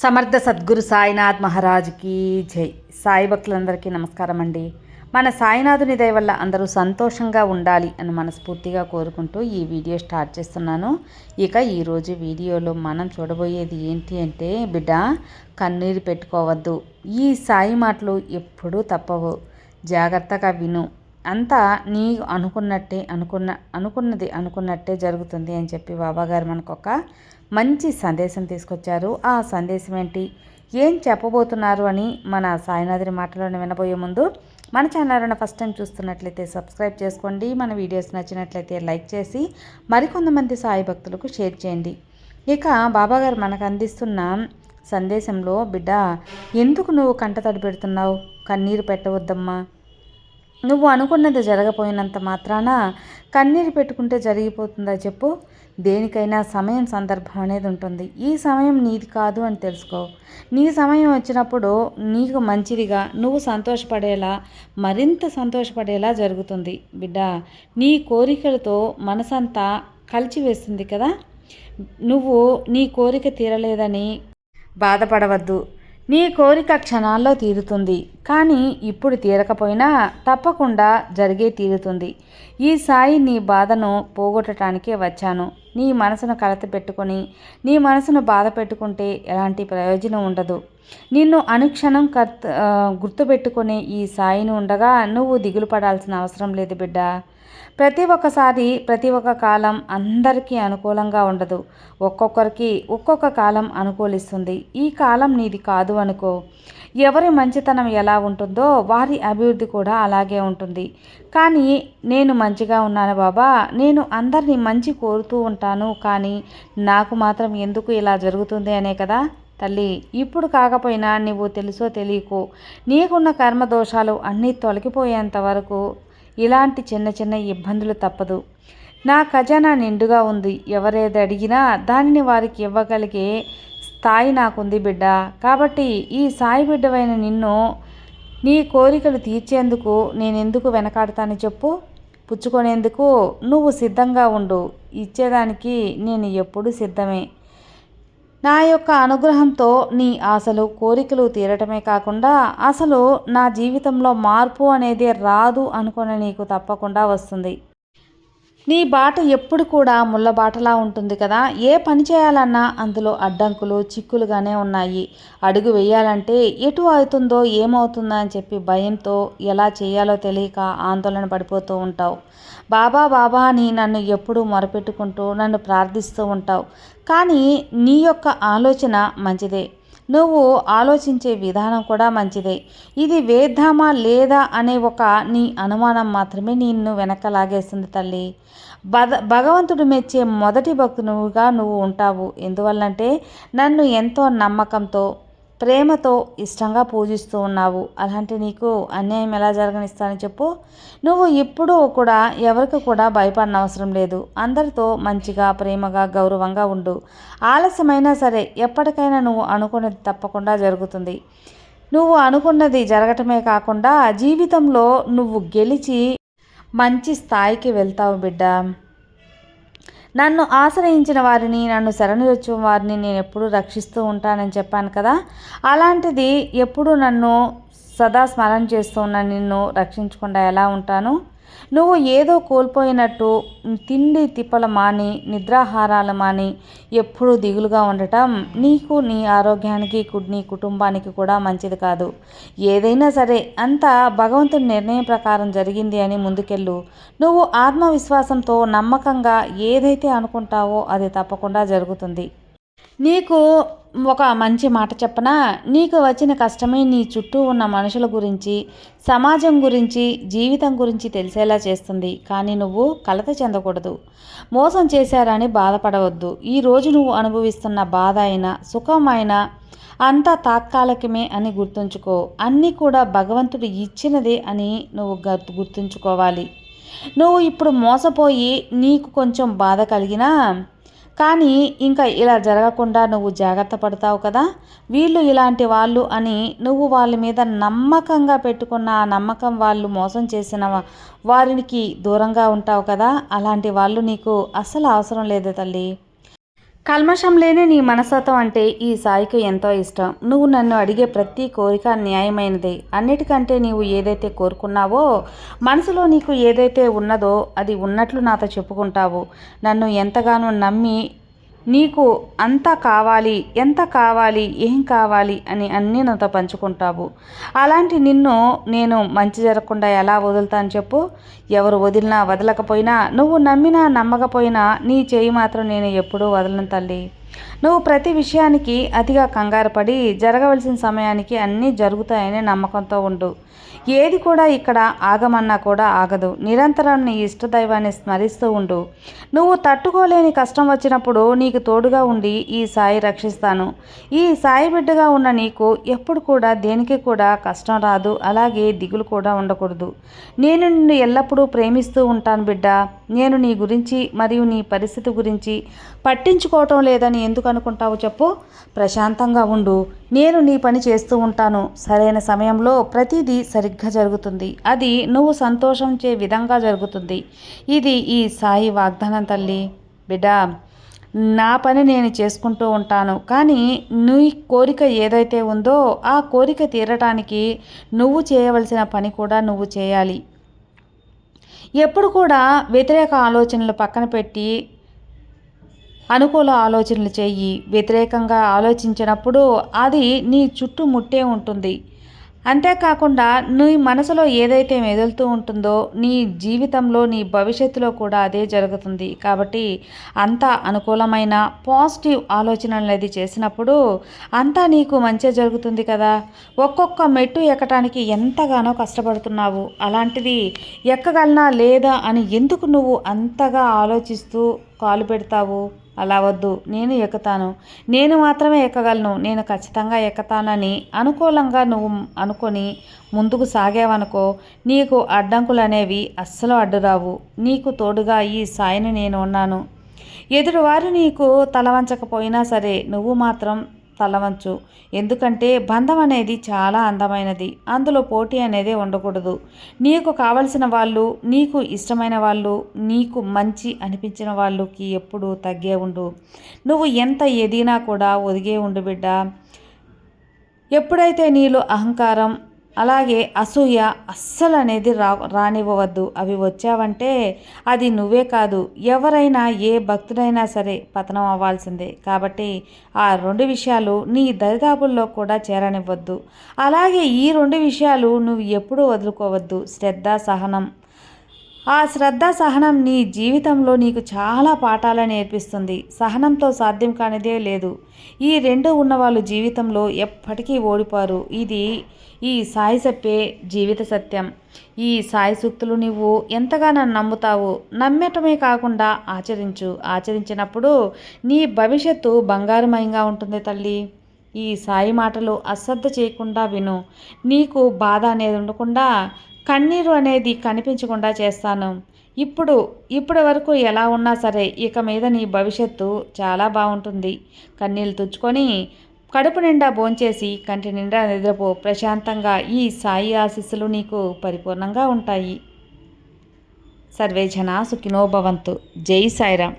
సమర్థ సద్గురు సాయినాథ్ మహారాజ్కి జై. సాయి భక్తులందరికీ నమస్కారం అండి. మన సాయినాథుని దయ వల్ల అందరూ సంతోషంగా ఉండాలి అని మనస్ఫూర్తిగా కోరుకుంటూ ఈ వీడియో స్టార్ట్ చేస్తున్నాను. ఇక ఈరోజు వీడియోలో మనం చూడబోయేది ఏంటి అంటే బిడ్డ కన్నీరు పెట్టుకోవద్దు. ఈ సాయి మాటలు ఎప్పుడూ తప్పవు. జాగ్రత్తగా విను. అంతా నీ అనుకున్నట్టే అనుకున్న అనుకున్నది అనుకున్నట్టే జరుగుతుంది అని చెప్పి బాబాగారు మనకు ఒక మంచి సందేశం తీసుకొచ్చారు. ఆ సందేశం ఏంటి? ఏం చెప్పబోతున్నారు అని మన సాయినాథుని మాటలను వినబోయే ముందు మన ఛానల్ని ఫస్ట్ టైం చూస్తున్నట్లయితే సబ్స్క్రైబ్ చేసుకోండి. మన వీడియోస్ నచ్చినట్లయితే లైక్ చేసి మరికొంతమంది సాయి భక్తులకు షేర్ చేయండి. ఇక బాబాగారు మనకు అందిస్తున్న సందేశంలో బిడ్డ ఎందుకు నువ్వు కంట తడి పెడుతున్నావు? కన్నీరు పెట్టవద్దమ్మా. నువ్వు అనుకున్నది జరగపోయినంత మాత్రాన కన్నీరు పెట్టుకుంటే జరిగిపోతుందా చెప్పు? దేనికైనా సమయం సందర్భం అనేది ఉంటుంది. ఈ సమయం నీది కాదు అని తెలుసుకో. నీ సమయం వచ్చినప్పుడు నీకు మంచిదిగా నువ్వు సంతోషపడేలా మరింత సంతోషపడేలా జరుగుతుంది. బిడ్డ నీ కోరికలతో మనసంతా కలిచివేస్తుంది కదా? నువ్వు నీ కోరిక తీరలేదని బాధపడవద్దు. నీ కోరిక క్షణాల్లో తీరుతుంది కానీ ఇప్పుడు తీరకపోయినా తప్పకుండా జరిగే తీరుతుంది. ఈ సాయి నీ బాధను పోగొట్టడానికే వచ్చాను. నీ మనసును కలత పెట్టుకొని నీ మనసును బాధ పెట్టుకుంటే ఎలాంటి ప్రయోజనం ఉండదు. నిన్ను అనుక్షణం కర్త గుర్తుపెట్టుకునే ఈ సాయిని ఉండగా నువ్వు దిగులు పడాల్సిన అవసరం లేదు బిడ్డ. ప్రతి ఒక్కసారి ప్రతి ఒక్క కాలం అందరికీ అనుకూలంగా ఉండదు. ఒక్కొక్కరికి ఒక్కొక్క కాలం అనుకూలిస్తుంది. ఈ కాలం నీది కాదు అనుకో. ఎవరి మంచితనం ఎలా ఉంటుందో వారి అభివృద్ధి కూడా అలాగే ఉంటుంది. కానీ నేను మంచిగా ఉన్నాను బాబా. నేను అందరినీ మంచి కోరుతూ ఉంటాను. కానీ నాకు మాత్రం ఎందుకు ఇలా జరుగుతుంది అనే కదా? తల్లి ఇప్పుడు కాకపోయినా నువ్వు తెలుసో తెలియకో నీకున్న కర్మ దోషాలు అన్నీ తొలగిపోయేంత వరకు ఇలాంటి చిన్న చిన్న ఇబ్బందులు తప్పదు. నా ఖజానా నిండుగా ఉంది. ఎవరేది అడిగినా దానిని వారికి ఇవ్వగలిగే స్థాయి నాకుంది బిడ్డ. కాబట్టి ఈ సాయి బిడ్డవైన నిన్ను నీ కోరికలు తీర్చేందుకు నేను ఎందుకు వెనకాడతాను చెప్పు. పుచ్చుకునేందుకు నువ్వు సిద్ధంగా ఉండు. ఇచ్చేదానికి నేను ఎప్పుడూ సిద్ధమే. నా యొక్క అనుగ్రహంతో నీ ఆశలు కోరికలు తీరటమే కాకుండా అసలు నా జీవితంలో మార్పు అనేది రాదు అనుకుని నీకు తప్పకుండా వస్తుంది. నీ బాట ఎప్పుడు కూడా ముళ్ళ బాటలా ఉంటుంది కదా? ఏ పని చేయాలన్నా అందులో అడ్డంకులు చిక్కులుగానే ఉన్నాయి. అడుగు వేయాలంటే ఎటు అవుతుందో ఏమవుతుందో అని చెప్పి భయంతో ఎలా చేయాలో తెలియక ఆందోళన పడిపోతూ ఉంటావు. బాబా బాబా అని నన్ను ఎప్పుడూ మొరపెట్టుకుంటూ నన్ను ప్రార్థిస్తూ ఉంటావు. కానీ నీ యొక్క ఆలోచన మంచిదే. నువ్వు ఆలోచించే విధానం కూడా మంచిదే. ఇది వేద్దామా లేదా అనే ఒక నీ అనుమానం మాత్రమే నిన్ను వెనక లాగేస్తుంది తల్లి. బద భగవంతుడు మెచ్చే మొదటి భక్తునుగా నువ్వు ఉంటావు. ఎందువల్లంటే నన్ను ఎంతో నమ్మకంతో ప్రేమతో ఇష్టంగా పూజిస్తూ ఉన్నావు. అలాంటి నీకు అన్యాయం ఎలా జరగనిస్తానని చెప్పు. నువ్వు ఎప్పుడూ కూడా ఎవరికి కూడా భయపడనవసరం లేదు. అందరితో మంచిగా ప్రేమగా గౌరవంగా ఉండు. ఆలస్యమైనా సరే ఎప్పటికైనా నువ్వు అనుకున్నది తప్పకుండా జరుగుతుంది. నువ్వు అనుకున్నది జరగటమే కాకుండా జీవితంలో నువ్వు గెలిచి మంచి స్థాయికి వెళ్తావు బిడ్డ. నన్ను ఆశ్రయించిన వారిని నన్ను శరణుచొచ్చిన వారిని నేను ఎప్పుడూ రక్షిస్తూ ఉంటానని చెప్పాను కదా. అలాంటిది ఎప్పుడు నన్ను సదా స్మరణ చేస్తూ ఉన్న నిన్ను రక్షించకుండా ఎలా ఉంటాను? నువ్వు ఏదో కోల్పోయినట్టు తిండి తిప్పల మాని నిద్రాహారాలు మాని ఎప్పుడూ దిగులుగా ఉండటం నీకు నీ ఆరోగ్యానికి నీ కుటుంబానికి కూడా మంచిది కాదు. ఏదైనా సరే అంతా భగవంతుడి నిర్ణయం ప్రకారం జరిగింది అని ముందుకెళ్ళు. నువ్వు ఆత్మవిశ్వాసంతో నమ్మకంగా ఏదైతే అనుకుంటావో అది తప్పకుండా జరుగుతుంది. నీకు ఒక మంచి మాట చెప్పనా? నీకు వచ్చిన కష్టమే నీ చుట్టూ ఉన్న మనుషుల గురించి సమాజం గురించి జీవితం గురించి తెలిసేలా చేస్తుంది. కానీ నువ్వు కలత చెందకూడదు. మోసం చేశారని బాధపడవద్దు. ఈరోజు నువ్వు అనుభవిస్తున్న బాధ అయినా సుఖమైనా అంతా తాత్కాలికమే అని గుర్తుంచుకో. అన్నీ కూడా భగవంతుడు ఇచ్చినదే అని నువ్వు గుర్తుంచుకోవాలి. నువ్వు ఇప్పుడు మోసపోయి నీకు కొంచెం బాధ కలిగినా కానీ ఇంకా ఇలా జరగకుండా నువ్వు జాగ్రత్త పడతావు కదా? వీళ్ళు ఇలాంటి వాళ్ళు అని నువ్వు వాళ్ళ మీద నమ్మకంగా పెట్టుకున్న ఆ నమ్మకం వాళ్ళు మోసం చేసిన వారికి దూరంగా ఉంటావు కదా? అలాంటి వాళ్ళు నీకు అస్సలు అవసరం లేదు తల్లి. కల్మషం లేని నీ మనస్తత్వం అంటే ఈ సాయికి ఎంతో ఇష్టం. నువ్వు నన్ను అడిగే ప్రతి కోరిక న్యాయమైనదే. అన్నిటికంటే నీవు ఏదైతే కోరుకున్నావో మనసులో నీకు ఏదైతే ఉన్నదో అది ఉన్నట్లు నాతో చెప్పుకుంటావు. నన్ను ఎంతగానో నమ్మి నీకు అంత కావాలి ఎంత కావాలి ఏం కావాలి అని అన్నీ నాతో పంచుకుంటావు. అలాంటి నిన్ను నేను మంచి జరగకుండా ఎలా వదులుతాను చెప్పు? ఎవరు వదిలినా వదలకపోయినా నువ్వు నమ్మినా నమ్మకపోయినా నీ చేయి మాత్రం నేను ఎప్పుడూ వదలను తల్లి. నువ్వు ప్రతి విషయానికి అతిగా కంగారు పడి జరగవలసిన సమయానికి అన్నీ జరుగుతాయనే నమ్మకంతో ఉండు. ఏది కూడా ఇక్కడ ఆగమన్నా కూడా ఆగదు. నిరంతరం నీ ఇష్టదైవాన్ని స్మరిస్తూ ఉండు. నువ్వు తట్టుకోలేని కష్టం వచ్చినప్పుడు నీకు తోడుగా ఉండి ఈ సాయి రక్షిస్తాను. ఈ సాయి బిడ్డగా ఉన్న నీకు ఎప్పుడు కూడా దేనికి కూడా కష్టం రాదు. అలాగే దిగులు కూడా ఉండకూడదు. నేను నిన్ను ఎల్లప్పుడూ ప్రేమిస్తూ ఉంటాను బిడ్డ. నేను నీ గురించి మరియు నీ పరిస్థితి గురించి పట్టించుకోవటం లేదని ఎందుకు అనుకుంటావు చెప్పు. ప్రశాంతంగా ఉండు. నేను నీ పని చేస్తూ ఉంటాను. సరైన సమయంలో ప్రతిదీ సరిగ్గా జరుగుతుంది. అది నువ్వు సంతోషించే విధంగా జరుగుతుంది. ఇది ఈ సాయి వాగ్దానం తల్లి. బిడ్డ నా పని నేను చేసుకుంటూ ఉంటాను. కానీ నీ కోరిక ఏదైతే ఉందో ఆ కోరిక తీరటానికి నువ్వు చేయవలసిన పని కూడా నువ్వు చేయాలి. ఎప్పుడు కూడా వ్యతిరేక ఆలోచనలు పక్కన పెట్టి అనుకూల ఆలోచనలు చెయ్యి వ్యతిరేకంగా ఆలోచించినప్పుడు అది నీ చుట్టూ ముట్టే ఉంటుంది. అంతేకాకుండా నీ మనసులో ఏదైతే మెదులుతూ ఉంటుందో నీ జీవితంలో నీ భవిష్యత్తులో కూడా అదే జరుగుతుంది. కాబట్టి అంత అనుకూలమైన పాజిటివ్ ఆలోచన అనేది చేసినప్పుడు అంతా నీకు మంచి జరుగుతుంది కదా. ఒక్కొక్క మెట్టు ఎక్కటానికి ఎంతగానో కష్టపడుతున్నావు. అలాంటిది ఎక్కగలనా లేదా అని ఎందుకు నువ్వు అంతగా ఆలోచిస్తూ కాలు పెడతావు? అలా వద్దు నేను ఎక్కుతాను. నేను మాత్రమే ఎక్కగలను నేను ఖచ్చితంగా ఎక్కుతానని అనుకూలంగా నువ్వు అనుకొని ముందుకు సాగావనుకో నీకు అడ్డంకులు అనేవి అస్సలు అడ్డురావు. నీకు తోడుగా ఈ సాయిని నేను ఉన్నాను. ఎదురువారు నీకు తలవంచకపోయినా సరే నువ్వు మాత్రం తలవంచు. ఎందుకంటే బంధం అనేది చాలా అందమైనది. అందులో పోటీ అనేది ఉండకూడదు. నీకు కావలసిన వాళ్ళు నీకు ఇష్టమైన వాళ్ళు నీకు మంచి అనిపించిన వాళ్ళకి ఎప్పుడు తగ్గే ఉండు. నువ్వు ఎంత ఎదిగినా కూడా ఒదిగే ఉండు బిడ్డ. ఎప్పుడైతే నీలో అహంకారం అలాగే అసూయ అస్సలు అనేది రా రానివ్వవద్దు. అవి వచ్చావంటే అది నువ్వే కాదు ఎవరైనా ఏ భక్తుడైనా సరే పతనం అవ్వాల్సిందే. కాబట్టి ఆ రెండు విషయాలు నీ దరిదాపుల్లో కూడా చేరనివ్వద్దు. అలాగే ఈ రెండు విషయాలు నువ్వు ఎప్పుడూ వదులుకోవద్దు. శ్రద్ధ సహనం ఆ శ్రద్ధ సహనం నీ జీవితంలో నీకు చాలా పాఠాలు నేర్పిస్తుంది. సహనంతో సాధ్యం కానిదే లేదు. ఈ రెండు ఉన్నవాళ్ళు జీవితంలో ఎప్పటికీ ఓడిపారు. ఇది ఈ సాయి చెప్పే జీవిత సత్యం. ఈ సాయి సూక్తులు నువ్వు ఎంతగానో నమ్ముతావు. నమ్మటమే కాకుండా ఆచరించు. ఆచరించినప్పుడు నీ భవిష్యత్తు బంగారుమయంగా ఉంటుంది తల్లి. ఈ సాయి మాటలు అశ్రద్ధ చేయకుండా విను. నీకు బాధ అనేది ఉండకుండా కన్నీరు అనేది కనిపించకుండా చేస్తాను. ఇప్పుడు ఇప్పటి వరకు ఎలా ఉన్నా సరే ఇక మీద నీ భవిష్యత్తు చాలా బాగుంటుంది. కన్నీళ్ళు తుచ్చుకొని కడుపు నిండా భోంచేసి కంటి నిండా నిద్రపో. ప్రశాంతంగా ఈ సాయి ఆశీస్సులు నీకు పరిపూర్ణంగా ఉంటాయి. సర్వే జన జై సాయిరామ్.